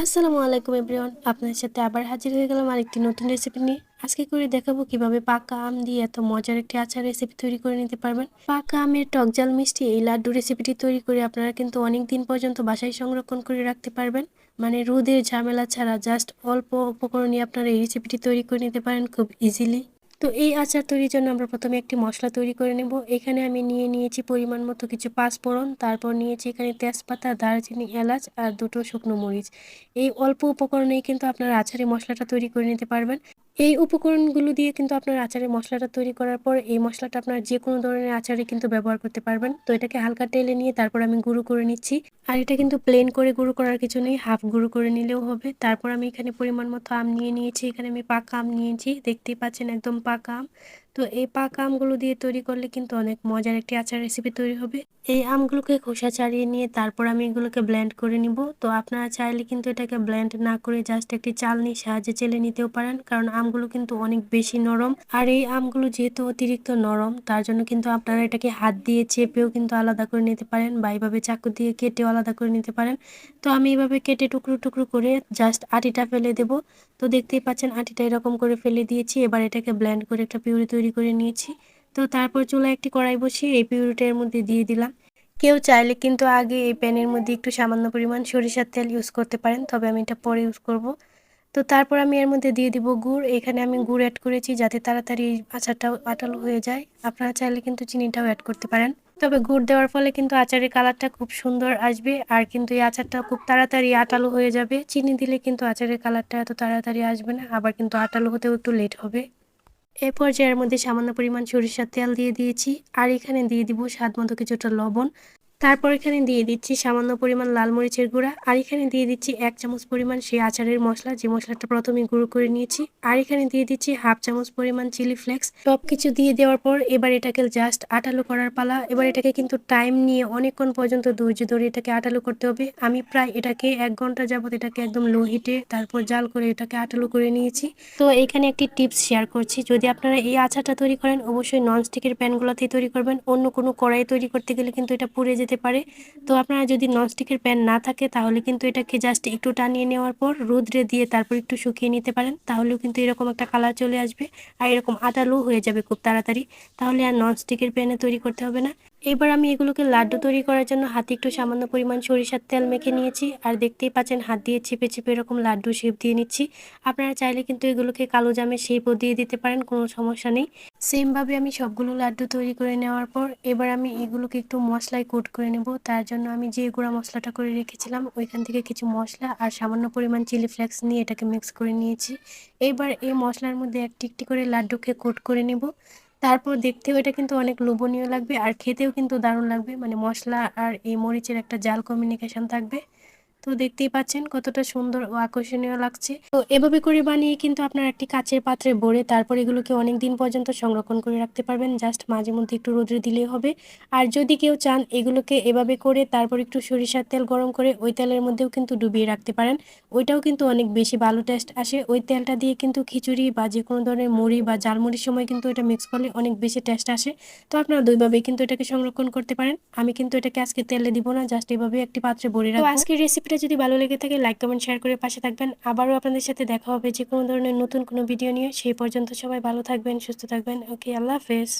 আসসালামু আলাইকুম এভরিওয়ান আপনার সাথে আবার হাজির হয়ে গেলাম আরেকটি নতুন রেসিপি নিয়ে। আজকে করে দেখাবো কীভাবে পাকা আম দিয়ে এত মজার একটি আচার রেসিপি তৈরি করে নিতে পারবেন। পাকা আমের টকজাল মিষ্টি এই লাড্ডু রেসিপিটি তৈরি করে আপনারা কিন্তু অনেক দিন পর্যন্ত বাসায় সংরক্ষণ করে রাখতে পারবেন। মানে রোদের ঝামেলা ছাড়া জাস্ট অল্প উপকরণ আপনারা এই রেসিপিটি তৈরি করে নিতে পারেন খুব ইজিলি তো এই আচার তৈরির জন্য আমরা প্রথমে একটি মশলা তৈরি করে নেব। এখানে আমি নিয়ে নিয়েছি পরিমাণ মতো কিছু পাঁচফোড়ন, তারপর নিয়েছি এখানে তেজপাতা, দারচিনি, এলাচ আর দুটো শুকনো মরিচ। এই অল্প উপকরণেই কিন্তু আপনারা আচারে মশলাটা তৈরি করে নিতে পারবেন। এই উপকরণগুলো দিয়ে কিন্তু আপনার আচারের মশলাটা তৈরি করার পর এই মশলাটা আপনার যে কোনো ধরনের আচারে কিন্তু ব্যবহার করতে পারবেন। তো এটাকে হালকা তেলে নিয়ে তারপর আমি গুঁড়ো করে নিচ্ছি। আর এটা কিন্তু প্লেন করে গুঁড়ো করার কিছু নেই হাফ গুঁড়ো করে নিলেও হবে। তারপর আমি এখানে পরিমাণ মতো আম নিয়ে নিয়েছি। এখানে আমি পাকা আম নিয়েছি। দেখতেই পাচ্ছেন একদম পাকা আম। তো এই পাকা আমগুলো দিয়ে তৈরি করলে কিন্তু অনেক মজার একটি আচার রেসিপি তৈরি হবে। এই আমগুলোকে খোসা ছাড়িয়ে নিয়ে তারপর আমি এগুলোকে ব্লেন্ড করে নিব। তো আপনারা চাইলে কিন্তু এটাকে ব্লেন্ড না করে জাস্ট একটি চালনির সাহায্যে চেলে নিতেও পারেন। কারণ আমগুলো কিন্তু অনেক বেশি নরম। আর এই আমগুলো যেহেতু অতিরিক্ত নরম, তার জন্য কিন্তু আপনারা এটাকে হাত দিয়ে চেপেও কিন্তু আলাদা করে নিতে পারেন বা এইভাবে চাকু দিয়ে কেটেও আলাদা করে নিতে পারেন। তো আমি এইভাবে কেটে টুকরো টুকরো করে জাস্ট আটিটা ফেলে দেব। তো দেখতেই পাচ্ছেন আটিটা এরকম করে ফেলে দিয়েছি, এবার এটাকে ব্ল্যান্ড করে একটা পিউরি তৈরি করে নিয়েছি। তো তারপর চুলায় একটি কড়াই বসিয়ে এই পিউরিটার মধ্যে দিয়ে দিলাম। কেউ চাইলে কিন্তু আগে এই প্যানের মধ্যে একটু সামান্য পরিমাণ সরিষার তেল ইউজ করতে পারেন, তবে আমি এটা পরে ইউজ করব। তো তারপর আমি এর মধ্যে দিয়ে দিব গুড়। এখানে আমি গুড় অ্যাড করেছি যাতে তাড়াতাড়ি আচারটাও আটালো হয়ে যায়। আপনারা চাইলে কিন্তু চিনিটাও অ্যাড করতে পারেন। তবে গুড় দেওয়ার ফলে কিন্তু আচারের কালারটা খুব সুন্দর আসবে আর কিন্তু এই আচারটা খুব তাড়াতাড়ি আটালো হয়ে যাবে। চিনি দিলে কিন্তু আচারের কালারটা এত তাড়াতাড়ি আসবে না, আবার কিন্তু আটালো হতেও একটু লেট হবে। এ পর্যায়ের মধ্যে সামান্য পরিমাণ সরিষার তেল দিয়ে দিয়েছি। আর এখানে দিয়ে দিব স্বাদ মতো কিছুটা লবণ। তারপর এখানে দিয়ে দিচ্ছি সামান্য পরিমাণ লাল মরিচের গুঁড়া, আর এখানে দিয়ে দিচ্ছি এক চামচ পরিমাণ সেই আচারের মশলা, যে মশলাটা প্রথমে গুঁড়ো করে নিয়েছি। আর এখানে দিয়ে দিচ্ছি হাফ চামচ পরিমাণ চিলি ফ্লেক্স। সব কিছু দিয়ে দেওয়ার পর এবার এটাকে জাস্ট আটালো করার পালা। এবার এটাকে কিন্তু টাইম নিয়ে অনেকক্ষণ পর্যন্ত ধৈর্য ধরে এটাকে আটালো করতে হবে। আমি প্রায় এটাকে এক ঘণ্টা যাবত এটাকে একদম লো হিটে তারপর জাল করে এটাকে আটালো করে নিয়েছি। তো এখানে একটি টিপস শেয়ার করছি, যদি আপনারা এই আচারটা তৈরি করেন, অবশ্যই ননস্টিকের প্যানগুলোতেই তৈরি করবেন। অন্য কোনো কড়াই তৈরি করতে গেলে কিন্তু এটা পুড়ে যেতে যেতে পারে। তো আপনারা যদি ননস্টিকের প্যান না থাকে, তাহলে কিন্তু এটাকে জাস্ট একটু টানিয়ে নেওয়ার পর রোদ্রে দিয়ে তারপর একটু শুকিয়ে নিতে পারেন। তাহলেও কিন্তু এরকম একটা কালার চলে আসবে। আর এরকম আটালু হয়ে যাবে খুব তাড়াতাড়ি। তাহলে আর ননস্টিকের প্যানে তৈরি করতে হবে না। এবার আমি এগুলোকে লাড্ডু তৈরি করার জন্য হাতে একটু সামান্য পরিমাণ সরিষার তেল মেখে নিয়েছি। আর দেখতেই পাচ্ছেন হাত দিয়ে চেপে চেপে এরকম লাড্ডু শেপ দিয়ে নিচ্ছি। আপনারা চাইলে কিন্তু এগুলোকে কালো জামের শেপও দিয়ে দিতে পারেন, কোনো সমস্যা নেই। সেমভাবে আমি সবগুলো লাড্ডু তৈরি করে নেওয়ার পর এবার আমি এগুলোকে একটু মশলায় কোট করে নেব। তার জন্য আমি যে গুঁড়া মশলাটা করে রেখেছিলাম, ওইখান থেকে কিছু মশলা আর সামান্য পরিমাণ চিলি ফ্লেক্স নিয়ে এটাকে মিক্স করে নিয়েছি। এবার এই মশলার মধ্যে একটি একটি করে লাড্ডুকে কোট করে নেব। তারপর দেখতেও এটা কিন্তু অনেক লোভনীয় লাগবে, আর খেতেও কিন্তু দারুণ লাগবে। মানে মশলা আর এই মরিচের একটা জাল কমিউনিকেশন থাকবে। তো দেখতেই পাচ্ছেন কতটা সুন্দর ও আকর্ষণীয় লাগছে। তো এভাবে করে বানিয়ে কিন্তু আপনার একটি কাচের পাত্রে ভরে তারপর এগুলোকে অনেক দিন পর্যন্ত সংরক্ষণ করে রাখতে পারবেন। জাস্ট মাঝে মধ্যে একটু রোদ্রে দিলেই হবে। আর যদি কেউ চান এগুলোকে এভাবে করে তারপর একটু সরিষার তেল গরম করে ওই তেলের মধ্যেও কিন্তু ডুবিয়ে রাখতে পারেন। ওইটাও কিন্তু অনেক বেশি ভালো টেস্ট আসে। ওই তেলটা দিয়ে কিন্তু খিচুড়ি বা যে কোনো ধরনের মুড়ি বা জালমুড়ির সময় কিন্তু এটা মিক্স করলে অনেক বেশি টেস্ট আসে। তো আপনারা দুইভাবেই কিন্তু এটাকে সংরক্ষণ করতে পারেন। আমি কিন্তু এটাকে আজকে তেলে দিব না জাস্ট এভাবে একটি পাত্রে ভরে রাখব। আজকের রেসিপি ভিডিওটা যদি ভালো লেগে থাকে লাইক কমেন্ট শেয়ার করে পাশে থাকবেন। আবারও আপনাদের সাথে দেখা হবে যে কোনো ধরনের নতুন কোনো ভিডিও নিয়ে। সেই পর্যন্ত সবাই ভালো থাকবেন, সুস্থ থাকবেন। ওকে আল্লাহ হাফেজ।